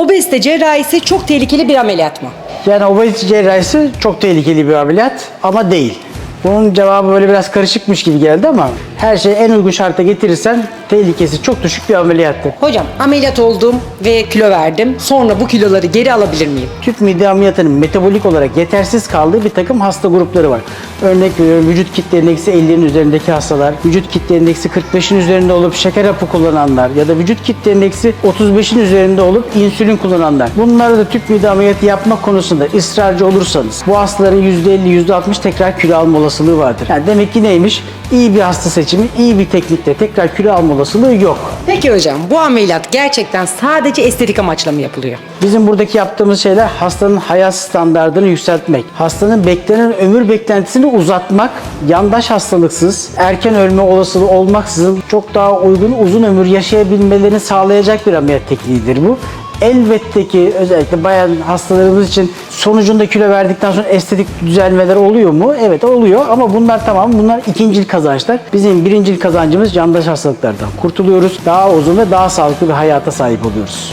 Obezite cerrahisi çok tehlikeli bir ameliyat mı? Yani obezite cerrahisi çok tehlikeli bir ameliyat ama değil. Bunun cevabı böyle biraz karışıkmış gibi geldi ama her şeyi en uygun şarta getirirsen tehlikesi çok düşük bir ameliyattır. Hocam ameliyat oldum ve kilo verdim. Sonra bu kiloları geri alabilir miyim? Tüp mide ameliyatının metabolik olarak yetersiz kaldığı bir takım hasta grupları var. Örnek veriyorum vücut kitle endeksi 50'nin üzerindeki hastalar, vücut kitle endeksi 45'in üzerinde olup şeker hapı kullananlar ya da vücut kitle endeksi 35'in üzerinde olup insülin kullananlar. Bunlarda da tüp mide ameliyatı yapmak konusunda ısrarcı olursanız bu hastaların %50, %60 tekrar kilo alma olasılığı vardır. Yani demek ki neymiş? İyi bir hasta seçimi, iyi bir teknikle tekrar kilo alma olasılığı yok. Peki hocam bu ameliyat gerçekten sadece estetik amaçla mı yapılıyor? Bizim buradaki yaptığımız şeyler hastanın hayat standartını yükseltmek, hastanın beklenen ömür beklentisini uzatmak, yandaş hastalıksız, erken ölme olasılığı olmaksızın çok daha uygun uzun ömür yaşayabilmelerini sağlayacak bir ameliyat tekniğidir bu. Elbette ki özellikle bayan hastalarımız için sonucunda kilo verdikten sonra estetik düzelmeler oluyor mu? Evet oluyor ama bunlar tamam bunlar ikincil kazançlar. Bizim birincil kazancımız yandaş hastalıklardan kurtuluyoruz. Daha uzun ve daha sağlıklı bir hayata sahip oluyoruz.